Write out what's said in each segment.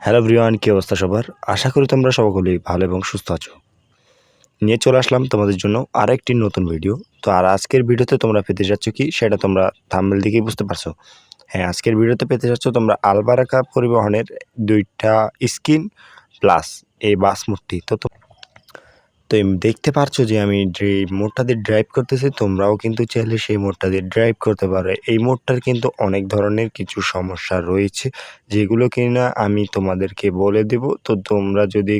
Hello Brian কী অবস্থা সবার? আশা করি তোমরা সকলেই ভালো এবং সুস্থ আছো। নিয়ে চলে আসলাম তোমাদের জন্য আরেকটি নতুন ভিডিও। তো আর আজকের ভিডিওতে তোমরা পেতে যাচ্ছ কি? সেটা তোমরা থাম্বেল দিকেই বুঝতে পারছ। হ্যাঁ আজকের ভিডিওতে পেতে যাচ্ছ তোমরা আলবারাকা পরিবহনের দুইটা স্কিন প্লাস এই বাস মূর্তি তো তো দেখতে পারছ যে আমি যে মোডটা দিয়ে ড্রাইভ করতেছি, তোমরাও কিন্তু চাইলে সেই মোডটা দিয়ে ড্রাইভ করতে পারো। এই মোডটার কিন্তু অনেক ধরনের কিছু সমস্যা রয়েছে, যেগুলো কিনা আমি তোমাদেরকে বলে দেব। তো তোমরা যদি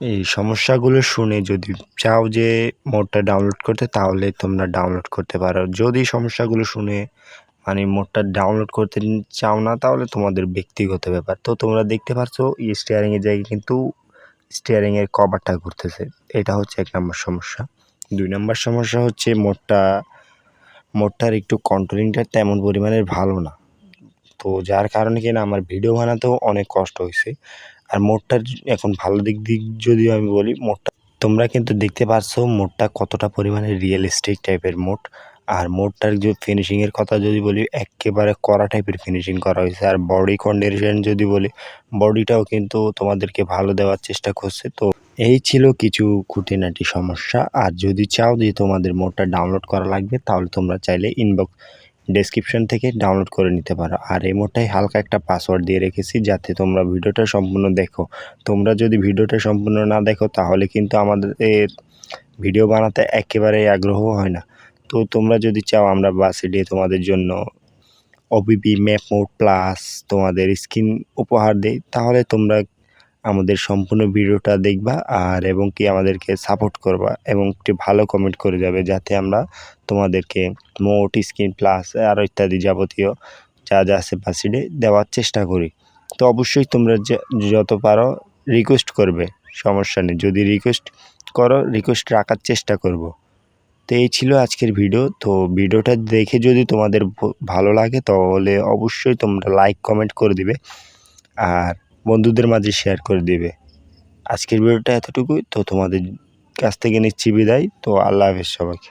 এই সমস্যাগুলো শুনে যদি চাও যে মোডটা ডাউনলোড করতে, তাহলে তোমরা ডাউনলোড করতে পারো। যদি সমস্যাগুলো শুনে মানে মোডটা ডাউনলোড করতে চাও না, তাহলে তোমাদের ব্যক্তিগত ব্যাপার। তো তোমরা দেখতে পারছ স্টিয়ারিংয়ের জায়গায় কিন্তু স্টিয়ারিংয়ের কভারটা ঘুরতেছে। এটা হচ্ছে এক নম্বর সমস্যা। দুই নম্বর সমস্যা হচ্ছে মোটটা, মোটটার একটু কন্ট্রোলিংটা তেমন পরিমাণের ভালো না। তো যার কারণে কিনা আমার ভিডিও বানাতেও অনেক কষ্ট হয়েছে। আর মোটটার এখন ভালো দিক দিক যদিও আমি বলি, মোটটা তোমরা কিন্তু দেখতে পারছ মোটটা কতটা পরিমাণে রিয়েলিস্টিক টাইপের মোট। আর মোটটার যে ফিনিশিংয়ের কথা যদি বলি, একেবারে কড়া টাইপের ফিনিশিং করা হয়েছে। আর বডি কন্ডিশন যদি বলি বডিটাও কিন্তু তোমাদেরকে ভালো দেওয়ার চেষ্টা করছে। তো এই ছিল কিছু খুঁটিনাটি সমস্যা। আর যদি চাও যে তোমাদের মোটটা ডাউনলোড করা লাগবে, তাহলে তোমরা চাইলে ইনবক্স ডেসক্রিপশন থেকে ডাউনলোড করে নিতে পারো। আর এই মোটটাই হালকা একটা পাসওয়ার্ড দিয়ে রেখেছি, যাতে তোমরা ভিডিওটা সম্পূর্ণ দেখো। তোমরা যদি ভিডিওটা সম্পূর্ণ না দেখো, তাহলে কিন্তু আমাদের ভিডিও বানাতে একেবারেই আগ্রহ হয় না। তো তোমরা যদি চাও আমরা বাসে দিয়ে তোমাদের জন্য ওবিপি ম্যাপ মোড প্লাস তোমাদের স্ক্রিন উপহার দেই, তাহলে তোমরা আমাদের সম্পূর্ণ ভিডিওটা দেখবা আর এবং কি আমাদেরকে সাপোর্ট করবা এবং একটি ভালো কমেন্ট করে যাবে যাতে আমরা তোমাদেরকে মোট স্ক্রিন প্লাস আরও ইত্যাদি যাবতীয় যা যা আছে বাসিডে দেওয়ার চেষ্টা করি। তো অবশ্যই তোমরা যত পারো রিকোয়েস্ট করবে, সমস্যা নেই। যদি রিকোয়েস্ট করো রিকোয়েস্ট রাখার চেষ্টা করব। তো এই ছিল আজকের ভিডিও। তো ভিডিওটা দেখে যদি তোমাদের ভালো লাগে তাহলে অবশ্যই তোমরা লাইক কমেন্ট করে দিবে আর বন্ধুদের মাঝে শেয়ার করে দিবে। আজকের ভিডিওটা এতটুকুই। তো তোমাদের কাছ থেকে নিচ্ছি বিদায়। তো আল্লাহ হাফেজ সবাইকে।